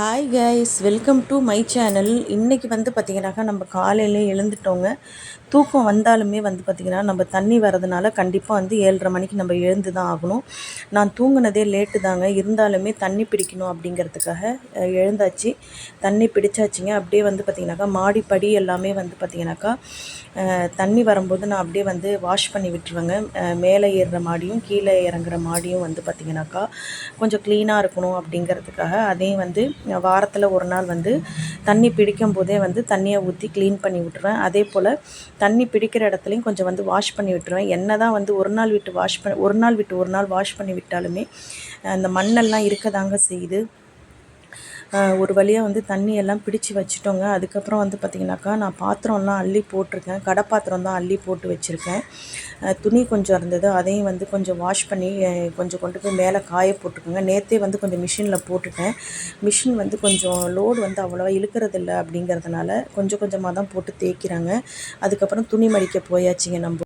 Hi guys welcome to my channel இன்றைக்கி வந்து பார்த்திங்கனாக்கா நம்ம காலையில் எழுந்துட்டோங்க. தூக்கம் வந்தாலுமே வந்து பார்த்திங்கன்னா நம்ம தண்ணி வரதுனால கண்டிப்பாக வந்து ஏழரை மணிக்கு நம்ம எழுந்து தான் ஆகணும். நான் தூங்கினதே லேட்டு தாங்க. இருந்தாலுமே தண்ணி பிடிக்கணும் அப்படிங்கிறதுக்காக எழுந்தாச்சு. தண்ணி பிடிச்சாச்சுங்க. அப்படியே வந்து பார்த்திங்கனாக்கா மாடி படி எல்லாமே வந்து பார்த்திங்கனாக்கா தண்ணி வரும்போது நான் அப்படியே வந்து வாஷ் பண்ணி விட்டுருவேங்க. மேலே ஏறுற மாடியும் கீழே இறங்குற மாடியும் வந்து பார்த்திங்கனாக்கா கொஞ்சம் க்ளீனாக இருக்கணும் அப்படிங்கிறதுக்காக அதையும் வந்து வாரத்தில் ஒரு நாள் வந்து தண்ணி பிடிக்கும் போதே வந்து தண்ணியை ஊற்றி க்ளீன் பண்ணி விட்டுருவேன். அதே போல் தண்ணி பிடிக்கிற இடத்துலையும் கொஞ்சம் வந்து வாஷ் பண்ணி விட்டுருவேன். என்ன தான் வந்து ஒரு நாள் விட்டு வாஷ் பண்ணி ஒரு நாள் விட்டு ஒரு நாள் வாஷ் பண்ணி விட்டாலுமே அந்த மண்ணெல்லாம் இருக்க தாங்க செய்யுது. ஒரு வழியாக வந்து தண்ணி எல்லாம் பிடிச்சி வச்சுட்டோங்க. அதுக்கப்புறம் வந்து பார்த்திங்கனாக்கா நான் பாத்திரம்லாம் அள்ளி போட்டிருக்கேன். கடை பாத்திரம் தான் அள்ளி போட்டு வச்சுருக்கேன். துணி கொஞ்சம் இருந்தது. அதையும் வந்து கொஞ்சம் வாஷ் பண்ணி கொஞ்சம் கொண்டு போய் மேலே காய போட்டுக்கோங்க. நேற்றே வந்து கொஞ்சம் மிஷினில் போட்டுட்டேன். மிஷின் வந்து கொஞ்சம் லோடு வந்து அவ்வளோவா இழுக்கிறதில்ல அப்படிங்கிறதுனால கொஞ்சம் கொஞ்சமாக தான் போட்டு தேய்க்கிறாங்க. அதுக்கப்புறம் துணி மடிக்க போயாச்சுங்க நம்ம.